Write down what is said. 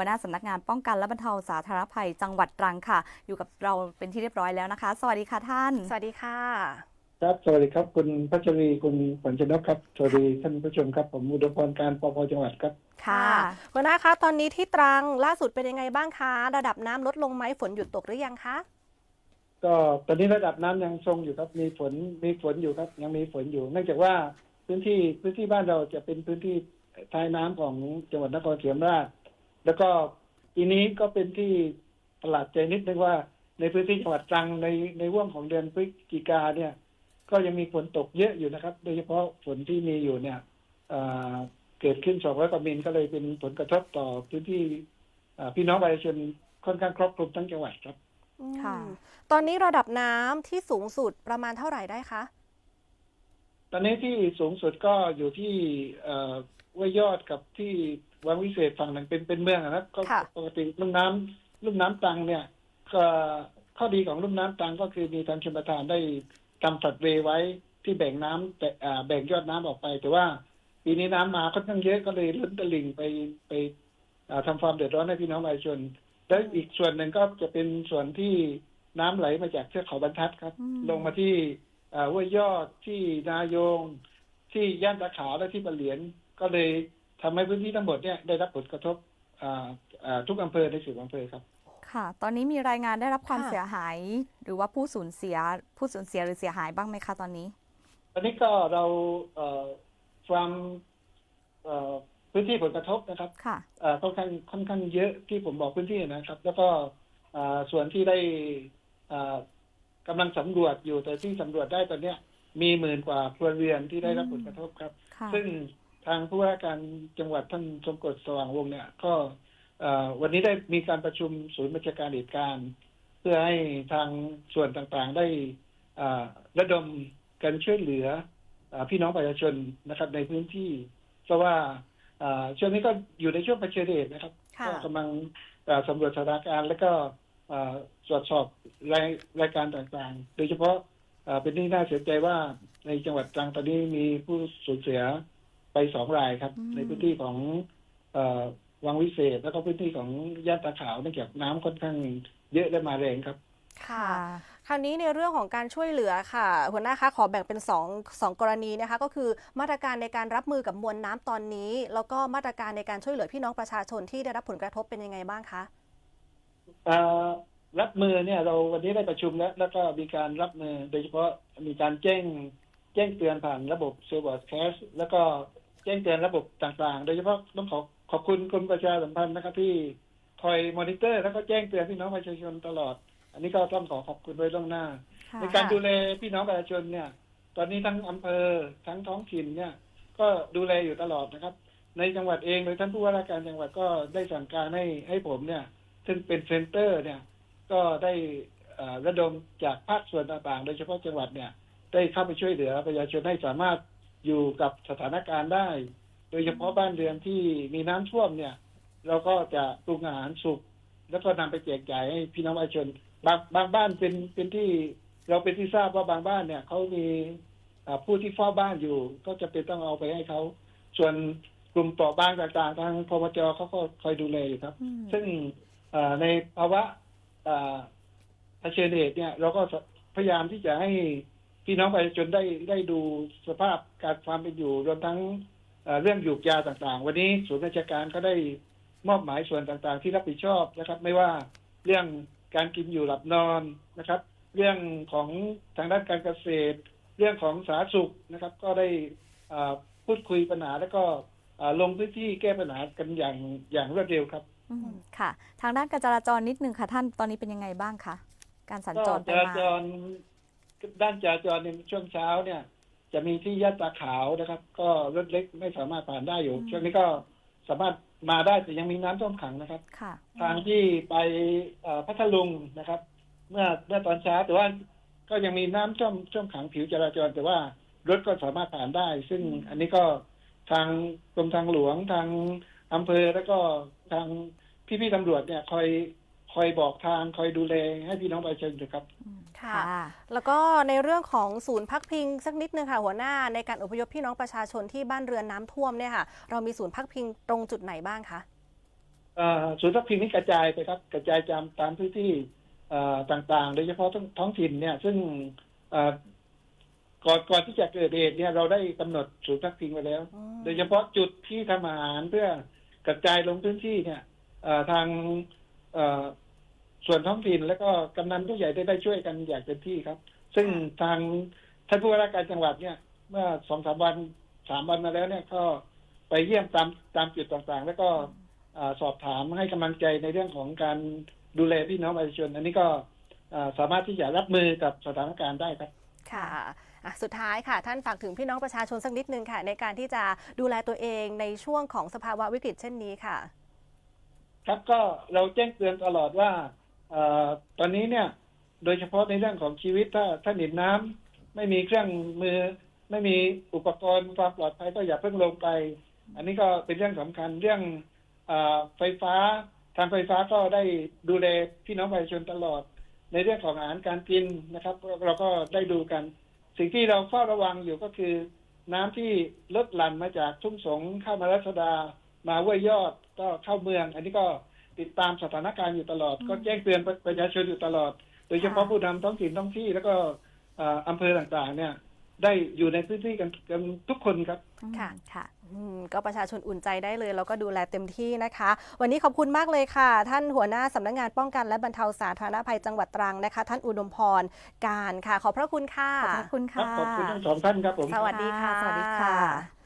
หัวหน้าสำนักงานป้องกันและบรรเทาสาธารณภัยจังหวัดตรังค่ะ อยู่กับเราเป็นที่เรียบร้อยแล้วนะคะ สวัสดีค่ะท่าน สวัสดีค่ะ ครับ สวัสดีครับ คุณพัชรีคุณขวัญชนกครับ สวัสดีท่านผู้ชมครับ ผมอุดมพรการปภจังหวัดครับ ค่ะหัวหน้าคะตอนนี้ที่ตรังล่าสุดเป็นยังไงบ้างคะ ระดับน้ำลดลงไหมฝนหยุดตกหรือยังคะก็ตอนนี้ระดับน้ำยังทรงอยู่ครับ มีฝนมีฝนอยู่ครับ ยังมีฝนอยู่ เนื่องจากว่าพื้นที่พื้นที่บ้านเราจะเป็นพื้นที่ท้ายน้ำของจังหวัดนครศรีธรรมราช แล้วก็ปีนี้ก็เป็นที่ประหลาดใจนิดนึงว่า ในพื้นที่จังหวัดตรังในในห่วงของเดือนพฤศจิกาเนี่ย ก็ยังมีฝนตกเยอะอยู่นะครับ โดยเฉพาะฝนที่มีอยู่เนี่ยเอ่อเกิดขึ้น200กว่ามิลก็เลยเป็นผลกระทบต่อพื้นที่เอ่อพี่น้องประชาชนค่อนข้างครอบคลุมทั้งจังหวัดครับค่ะอืมตอนนี้ระดับน้ำที่สูงสุดประมาณเท่าไหร่ได้คะ ตอนนี้ที่สูงสุดก็อยู่ที่เอ่อ ห้วยยอดกับที่วังวิเศษฝั่งหนึ่งเป็นเป็นเมืองอะนะก็ค่ะ ปกติลุ่มน้ำลุ่มน้ำตรังเนี่ยก็ข้อดีของลุ่มน้ำตรังก็คือมีทางชนประทานได้ทำฝัดเวย์ไว้ที่แบ่งน้ำแต่อ่าแบ่งยอดน้ำออกไป แต่ว่าปีนี้น้ำมาค่อนข้างเยอะก็เลยล้นตลิ่งไปไปอ่าทำความเดือดร้อนให้พี่น้องประชาชน แล้วอีกส่วนหนึ่งก็จะเป็นส่วนที่น้ำไหลมาจากเทือกเขาบรรทัดครับ อืม ลงมาที่อ่าห้วยยอดที่นายง ที่ย่านตาขาวและที่ปะเหลียน ก็เลยทำให้พื้นที่ทั้งหมดเนี่ยได้รับผลกระทบอ่าอ่าทุกอำเภอในสิบอำเภอครับ ค่ะ ตอนนี้มีรายงานได้รับความค่ะเสียหาย หรือว่าผู้สูญเสีย ผู้สูญเสียหรือเสียหายบ้างไหมคะตอนนี้ ตอนนี้ก็เราเอ่อความเอ่อพื้นที่ผลกระทบนะครับค่ะเอ่อค่อนข้างค่อนข้างเยอะที่ผมบอกพื้นที่นะครับ แล้วก็อ่าส่วนที่ได้อ่ากำลังสำรวจอยู่แต่ที่สำรวจได้ตอนเนี้ยมีหมื่นกว่าครัวเรือนที่ได้รับผลกระทบครับค่ะซึ่ง ทางผู้ว่าการจังหวัดท่านสมกฎสว่างวงศ์เนี่ย ก็เอ่อวันนี้ได้มีการประชุมศูนย์บัญชาการเหตุการณ์ เพื่อให้ทางส่วนต่างๆได้อ่าระดมกันช่วยเหลืออาพี่น้องประชาชนนะครับ ในพื้นที่เพราะว่าอ่าช่วงนี้ก็อยู่ในช่วงเผชิญเหตุนะครับค่ะก็กำลังอ่าสำรวจสถานการณ์แล้วก็อ่าตรวจสอบรายรายการต่างๆ โดยเฉพาะอ่าเป็นที่น่าเสียใจว่าในจังหวัดตรังตอนนี้มีผู้สูญเสีย ไปสองรายครับ อืม ในพื้นที่ของเอ่อวังวิเศษ แล้วก็พื้นที่ของย่านตาขาวเนื่องจากน้ำค่อนข้างเยอะและมาแรงครับ ค่ะ คราวนี้ในเรื่องของการช่วยเหลือค่ะ หัวหน้าคะขอแบ่งเป็นสองสองกรณีนะคะ ก็คือมาตรการในการรับมือกับมวลน้ำตอนนี้ แล้วก็มาตรการในการช่วยเหลือพี่น้องประชาชนที่ได้รับผลกระทบเป็นยังไงบ้างคะ เอ่อรับมือเนี่ยเราวันนี้ได้ประชุมแล้วแล้วก็มีการรับมือโดยเฉพาะมีการแจ้งแจ้งเตือนผ่านระบบเซอร์ e ร์แคสแล้วก็ แจ้งเตือนระบบต่างๆ โดยเฉพาะต้องขอขอบคุณกรมประชาสัมพันธ์นะครับ ที่คอยมอนิเตอร์ แล้วก็แจ้งเตือนพี่น้องประชาชนตลอด อันนี้ก็ต้องขอขอบคุณไว้ล่วงหน้าค่ะในการดูแลพี่น้องประชาชนเนี่ย ตอนนี้ทั้งอำเภอทั้งท้องถิ่นเนี่ย ก็ดูแลอยู่ตลอดนะครับ ในจังหวัดเองโดยท่านผู้ว่าราชการจังหวัดก็ได้สั่งการให้ให้ผมเนี่ย ซึ่งเป็นเซ็นเตอร์เนี่ย ก็ได้เอ่อระดมจากภาคส่วนต่างๆ โดยเฉพาะจังหวัดเนี่ย ได้เข้าไปช่วยเหลือประชาชนให้สามารถ อยู่กับสถานการณ์ได้ โดยเฉพาะบ้านเรือนที่มีน้ำท่วมเนี่ย เราก็จะปรุงอาหารสุกแล้วก็นำไปแจกจ่ายให้พี่น้องประชาชนบางบางบ้านเป็นเป็นที่เราเป็นที่ทราบว่าบางบ้านเนี่ยเขามีอ่าผู้ที่เฝ้าบ้านอยู่ ก็จะเป็นต้องเอาไปให้เขาส่วนกลุ่มเปราะบางต่างๆ ทางพมจเขาก็คอยดูแลอยู่ครับอืมซึ่งเอ่อในภาวะเอ่อเผชิญเหตุเนี่ย เราก็พยายามที่จะให้ พี่น้องประชาชนได้ได้ดูสภาพการความเป็นอยู่รวมทั้งเอ่อเรื่องหยูกยาต่างๆ วันนี้ศูนย์ราชการก็ได้มอบหมายส่วนต่างๆ ที่รับผิดชอบนะครับ ไม่ว่าเรื่องการกินอยู่หลับนอนนะครับ เรื่องของทางด้านการเกษตร เรื่องของสาธารณสุขนะครับ ก็ได้เอ่อพูดคุยปัญหาแล้วก็เอ่อลงพื้นที่แก้ปัญหากันอย่างอย่างรวดเร็วครับอืมค่ะ ทางด้านการจราจรนิดนึงค่ะท่านตอนนี้เป็นยังไงบ้างคะการสัญก็จรไปจรามาจร ด้านจราจรในช่วงเช้าเนี่ย จะมีที่ย่านตาขาวนะครับ ก็รถเล็กไม่สามารถผ่านได้อยู่ ช่วงนี้ก็สามารถมาได้แต่ยังมีน้ำท่วมขังนะครับค่ะทางที่ไปเอ่อพัทลุงนะครับ เมื่อเมื่อตอนเช้าแต่ว่าก็ยังมีน้ำท่วมท่วมขังผิวจราจร แต่ว่ารถก็สามารถผ่านได้ ซึ่งอันนี้ก็ทางกรมทางหลวงทางอำเภอแล้วก็ทางพี่ๆตำรวจเนี่ยคอยคอยบอกทางคอยดูแลให้พี่น้องประชาชนอยู่ครับ ค่ะ แล้วก็ในเรื่องของศูนย์พักพิงสักนิดนึงค่ะหัวหน้าในการอพยพพี่น้องประชาชนที่บ้านเรือนน้ำท่วมเนี่ยค่ะ เรามีศูนย์พักพิงตรงจุดไหนบ้างคะเเอ่อศูนย์พักพิงนี้กระจายไปครับกระจายตามตามพื้นที่เอ่อต่างๆ โดยเฉพาะท้องท้องถิ่นเนี่ย ซึ่งเอ่อก่อนก่อนที่จะเกิดเหตุเนี่ยเราได้กำหนดศูนย์พักพิงไว้แล้วอืมโดยเฉพาะจุดที่ทำอาหารเพื่อกระจายลงพื้นที่เนี่ยเอ่อทางเอ่อ ส่วนท้องถิ่นแล้วก็กำนันผู้ใหญ่ได้ได้ช่วยกันอย่างเต็มที่ครับ ซึ่งทางท่านผู้ว่าราชการจังหวัดเนี่ย เมื่อสองสามวันสามวันมาแล้วเนี่ยก็ไปเยี่ยมตามตามจุดต่างๆ แล้วก็เอ่อสอบถามให้กำลังใจในเรื่องของการดูแลพี่น้องประชาชน อันนี้ก็เอ่อสามารถที่จะรับมือกับสถานการณ์ได้ครับค่ะอะสุดท้ายค่ะ ท่านฝากถึงพี่น้องประชาชนสักนิดนึงค่ะ ในการที่จะดูแลตัวเองในช่วงของสภาวะวิกฤตเช่นนี้ค่ะ ครับก็เราแจ้งเตือนตลอดว่าเอตอนนี้เนี่ย โดยเฉพาะในเรื่องของชีวิตถ้าถ้าหนีบน้ำไม่มีเครื่องมือ ไม่มีอุปกรณ์ความปลอดภัยก็อย่าเพิ่งลงไป อันนี้ก็เป็นเรื่องสำคัญเรื่องอไฟฟ้าทางไฟฟ้าก็ได้ดูแลพี่น้องประชาชนตลอด ในเรื่องของอาหารการกินนะครับ เราก็ได้ดูกัน สิ่งที่เราเฝ้าระวังอยู่ก็คือ น้ำที่ลดหลั่นมาจากทุ่งสงเข้ามารัชดามาห้วยยอดก็เข้าเมือง อันนี้ก็ ติดตามสถานการณ์อยู่ตลอด ก็แจ้งเตือนประชาชนอยู่ตลอด โดยเฉพาะค่ะผู้นำท้องถิ่นท้องที่แล้วก็เอ่ออำเภอต่างๆ เนี่ยได้อยู่ในพื้นที่กันกันทุกคนครับ ค่ะ ค่ะอืมก็ประชาชนอุ่นใจได้เลย แล้วก็ดูแลเต็มที่นะคะ วันนี้ขอบคุณมากเลยค่ะ ท่านหัวหน้าสำนักงานป้องกันและบรรเทาสาธารณภัยจังหวัดตรังนะคะ ท่านอุดมพรการค่ะ ขอบพระคุณค่ะ ขอบพระคุณครับค่ะ ขอบคุณทั้งสองท่านครับผม สวัสดีค่ะ สวัสดีค่ะ